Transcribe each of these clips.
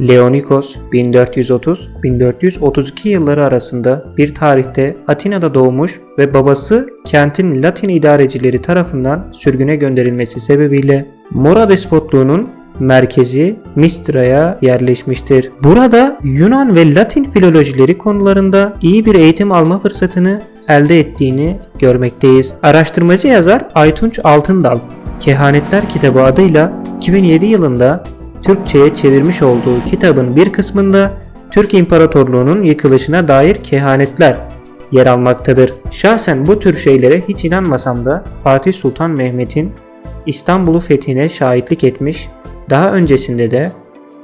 Leonikos 1430-1432 yılları arasında bir tarihte Atina'da doğmuş ve babası kentin Latin idarecileri tarafından sürgüne gönderilmesi sebebiyle Mora despotluğunun merkezi Mistra'ya yerleşmiştir. Burada Yunan ve Latin filolojileri konularında iyi bir eğitim alma fırsatını elde ettiğini görmekteyiz. Araştırmacı yazar Aytunç Altındal, Kehanetler kitabı adıyla 2007 yılında Türkçe'ye çevirmiş olduğu kitabın bir kısmında Türk İmparatorluğu'nun yıkılışına dair kehanetler yer almaktadır. Şahsen bu tür şeylere hiç inanmasam da Fatih Sultan Mehmet'in İstanbul'u fethine şahitlik etmiş, daha öncesinde de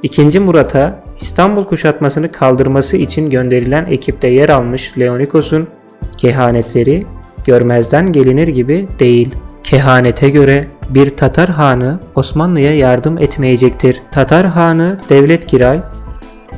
2. Murat'a İstanbul kuşatmasını kaldırması için gönderilen ekipte yer almış Leonikos'un kehanetleri görmezden gelinir gibi değil. Kehanete göre bir Tatar hanı Osmanlı'ya yardım etmeyecektir. Tatar hanı Devlet Giray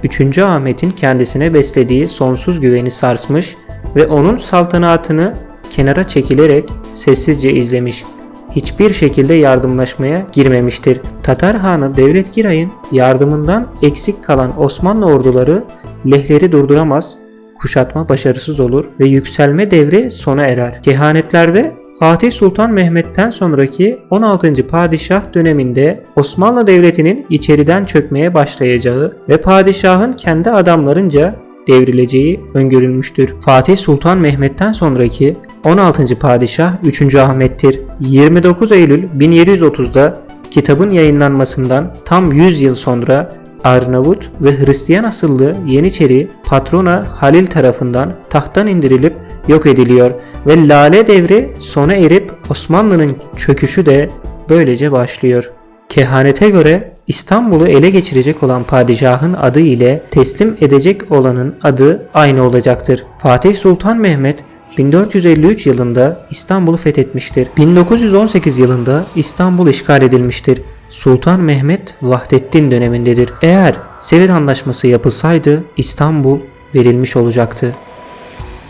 3. Ahmet'in kendisine beslediği sonsuz güveni sarsmış ve onun saltanatını kenara çekilerek sessizce izlemiş. Hiçbir şekilde yardımlaşmaya girmemiştir. Tatar Hanı Devlet Giray'ın yardımından eksik kalan Osmanlı orduları lehleri durduramaz, kuşatma başarısız olur ve yükselme devri sona erer. Kehanetlerde Fatih Sultan Mehmet'ten sonraki 16. padişah döneminde Osmanlı Devleti'nin içeriden çökmeye başlayacağı ve padişahın kendi adamlarınca devrileceği öngörülmüştür. Fatih Sultan Mehmet'ten sonraki 16. padişah 3. Ahmet'tir. 29 Eylül 1730'da kitabın yayınlanmasından tam 100 yıl sonra Arnavut ve Hristiyan asıllı Yeniçeri patrona Halil tarafından tahttan indirilip yok ediliyor ve Lale devri sona erip Osmanlı'nın çöküşü de böylece başlıyor. Kehanete göre İstanbul'u ele geçirecek olan padişahın adı ile teslim edecek olanın adı aynı olacaktır. Fatih Sultan Mehmet 1453 yılında İstanbul'u fethetmiştir. 1918 yılında İstanbul işgal edilmiştir. Sultan Mehmet Vahdettin dönemindedir. Eğer Sevr Anlaşması yapılsaydı İstanbul verilmiş olacaktı.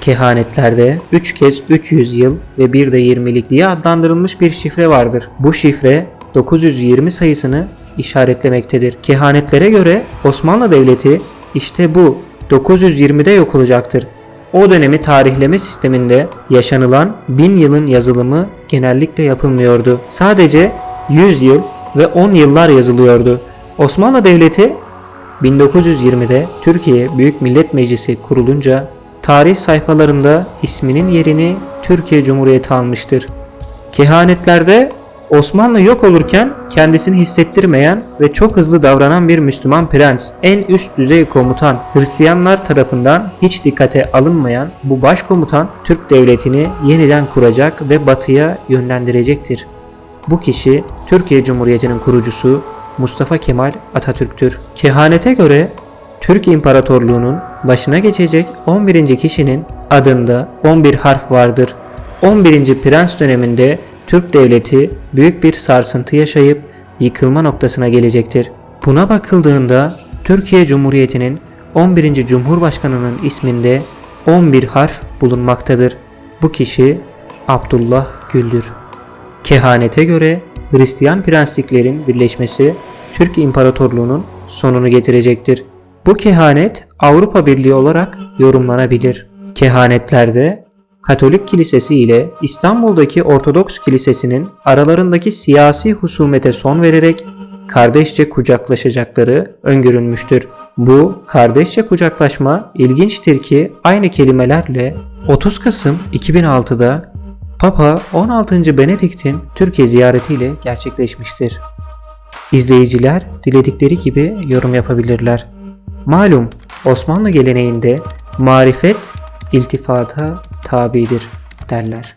Kehanetlerde 3 kez 300 yıl ve bir de 20'lik diye adlandırılmış bir şifre vardır. Bu şifre 920 sayısını işaretlemektedir. Kehanetlere göre Osmanlı Devleti işte bu 920'de yok olacaktır. O dönemi tarihleme sisteminde yaşanılan 1000 yılın yazılımı genellikle yapılmıyordu. Sadece 100 yıl ve 10 yıllar yazılıyordu. Osmanlı Devleti 1920'de Türkiye Büyük Millet Meclisi kurulunca tarih sayfalarında isminin yerini Türkiye Cumhuriyeti almıştır. Kehanetlerde Osmanlı yok olurken kendisini hissettirmeyen ve çok hızlı davranan bir Müslüman prens, en üst düzey komutan, Hristiyanlar tarafından hiç dikkate alınmayan bu başkomutan Türk devletini yeniden kuracak ve batıya yönlendirecektir. Bu kişi Türkiye Cumhuriyeti'nin kurucusu Mustafa Kemal Atatürk'tür. Kehanete göre Türk İmparatorluğu'nun başına geçecek 11. kişinin adında 11 harf vardır. 11. Prens döneminde Türk devleti büyük bir sarsıntı yaşayıp yıkılma noktasına gelecektir. Buna bakıldığında Türkiye Cumhuriyeti'nin 11. Cumhurbaşkanının isminde 11 harf bulunmaktadır. Bu kişi Abdullah Gül'dür. Kehanete göre Hristiyan prensliklerin birleşmesi Türk İmparatorluğu'nun sonunu getirecektir. Bu kehanet Avrupa Birliği olarak yorumlanabilir. Kehanetlerde Katolik Kilisesi ile İstanbul'daki Ortodoks Kilisesi'nin aralarındaki siyasi husumete son vererek kardeşçe kucaklaşacakları öngörülmüştür. Bu kardeşçe kucaklaşma ilginçtir ki aynı kelimelerle 30 Kasım 2006'da Papa 16. Benedikt'in Türkiye ziyaretiyle gerçekleşmiştir. İzleyiciler diledikleri gibi yorum yapabilirler. Malum Osmanlı geleneğinde marifet iltifata tabidir derler.